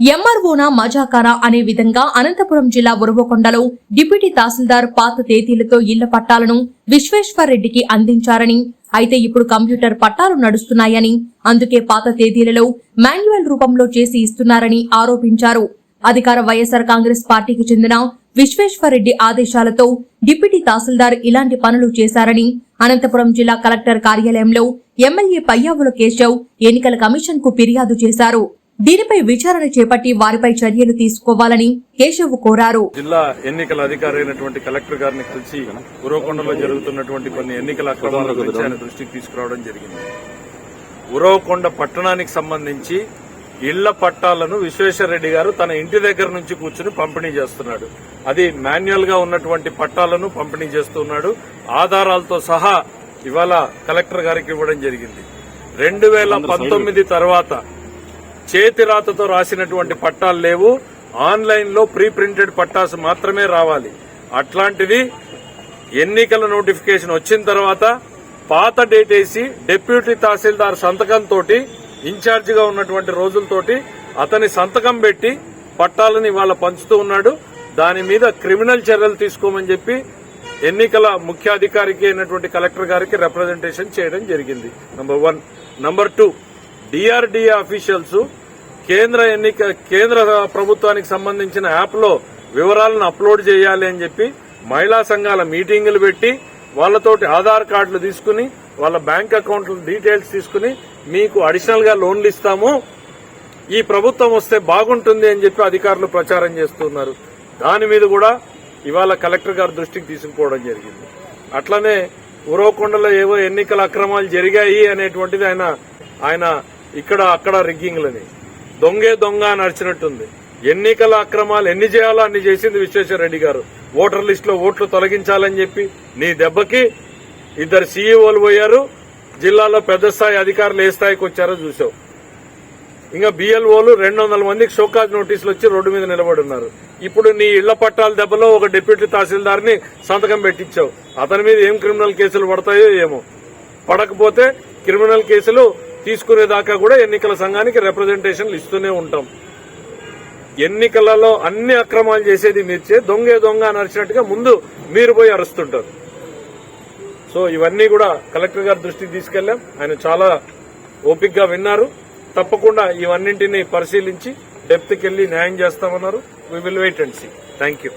ఎంఆర్ఓన మజాకానా అనే విధంగా అనంతపురం జిల్లా ఉరవకొండలో డిప్యూటీ తహసీల్దార్ పాత తేదీలతో ఇళ్ళ పట్టాలను విశ్వేశ్వర్ రెడ్డికి అందించారని అయితే ఇప్పుడు కంప్యూటర్ పట్టాలు నడుస్తున్నాయని అందుకే పాత తేదీలలో మాన్యువల్ రూపంలో చేసి ఇస్తున్నారని ఆరోపించారు. అధికార వైఎస్ఆర్ కాంగ్రెస్ పార్టీకి చెందిన విశ్వేశ్వర్ రెడ్డి ఆదేశాలతో డిప్యూటీ తహసీల్దార్ ఇలాంటి పనులు చేశారని అనంతపురం జిల్లా కలెక్టర్ కార్యాలయంలో ఎమ్మెల్యే పయ్యావుల కేశవ్ ఎన్నికల కమిషన్కు ఫిర్యాదు చేశారు. దీనిపై విచారణ చేపట్టి వారిపై చర్యలు తీసుకోవాలని కేశవ్ కోరారు. జిల్లా ఎన్నికల అధికారి అయినటువంటి కలెక్టర్ గారిని కలిసి ఉరవకొండలో జరుగుతున్నటువంటి కొన్ని ఎన్నికల అక్రమాల గురించి ఆయన దృష్టికి తీసుకురావడం జరిగింది. ఉరవకొండ పట్టణానికి సంబంధించి ఇళ్ళ పట్టాలను విశ్వేశ్వరరెడ్డి గారు తన ఇంటి దగ్గర నుంచి కూర్చుని పంపిణీ చేస్తున్నాడు. అది మాన్యువల్గా ఉన్నటువంటి పట్టాలను పంపిణీ చేస్తున్నాడు. ఆధారాలతో సహా ఇవాళ కలెక్టర్ గారికి ఇవ్వడం జరిగింది. రెండు వేల పంతొమ్మిది తర్వాత చేతి రాతతో రాసినటువంటి పట్టాలు లేవు. ఆన్లైన్లో ప్రీ ప్రింటెడ్ పట్టాస్ మాత్రమే రావాలి. అట్లాంటిది ఎన్నికల నోటిఫికేషన్ వచ్చిన తర్వాత పాత డేట్ వేసి డిప్యూటీ తహసీల్దార్ సంతకంతో ఇన్ఛార్జిగా ఉన్నటువంటి రోజులతోటి అతని సంతకం పెట్టి పట్టాలని వాళ్ళ పంచుతూ ఉన్నాడు. దాని మీద క్రిమినల్ చర్యలు తీసుకోమని చెప్పి ఎన్నికల ముఖ్యాధికారికి అయినటువంటి కలెక్టర్ గారికి రిప్రజెంటేషన్ చేయడం జరిగింది. Number one number two DRDA officials కేంద్ర ఎన్నిక కేంద్ర ప్రభుత్వానికి సంబంధించిన యాప్లో వివరాలను అప్లోడ్ చేయాలి అని చెప్పి మహిళా సంఘాల మీటింగులు పెట్టి వాళ్ళతోటి ఆధార్ కార్డులు తీసుకుని వాళ్ళ బ్యాంక్ అకౌంట్ల డీటెయిల్స్ తీసుకుని మీకు అడిషనల్గా లోన్లు ఇస్తాము. ఈ ప్రభుత్వం వస్తే బాగుంటుంది అని చెప్పి అధికారులు ప్రచారం చేస్తున్నారు. దాని మీద కూడా ఇవాళ కలెక్టర్ గారి దృష్టికి తీసుకుపోవడం జరిగింది. అట్లనే ఉరవకొండలో ఏవో ఎన్నికల అక్రమాలు జరిగాయి అనేటువంటిది ఆయన ఆయన ఇక్కడ అక్కడ రిగ్గింగ్లని. దొంగే దొంగ అని ఎన్నికల అక్రమాలు ఎన్ని చేయాలో అన్ని చేసింది విశ్వేశ్వర రెడ్డి గారు. ఓటర్ లిస్ట్లో ఓట్లు తొలగించాలని చెప్పి నీ దెబ్బకి ఇద్దరు సీఈఓలు పోయారు. జిల్లాలో పెద్ద స్థాయి అధికారులు ఏ స్థాయికి వచ్చారో చూసావు ఇంకా బిఎల్ఓలు రెండు వందల మందికి షోకాజ్ నోటీసులు వచ్చి రోడ్డు మీద నిలబడి ఉన్నారు ఇప్పుడు నీ ఇళ్ళ పట్టాల దెబ్బలో ఒక డిప్యూటీ తహసీల్దార్ని సంతకం పెట్టించావు. అతని మీద ఏం క్రిమినల్ కేసులు పడతాయో ఏమో. పడకపోతే క్రిమినల్ కేసులు తీసుకునేదాకా కూడా ఎన్నికల సంఘానికి రిప్రజెంటేషన్లు ఇస్తూనే ఉంటాం. ఎన్నికలలో అన్ని అక్రమాలు చేసేది మీర్చే దొంగే దొంగ అని అరిచినట్టుగా ముందు మీరు పోయి అరుస్తుంటారు. సో ఇవన్నీ కూడా కలెక్టర్ గారి దృష్టికి తీసుకెళ్ళాం ఆయన చాలా ఓపిక్గా విన్నారు. తప్పకుండా ఇవన్నింటినీ పరిశీలించి డెప్త్కి వెళ్ళి న్యాయం చేస్తామన్నారు. We will wait and see thank you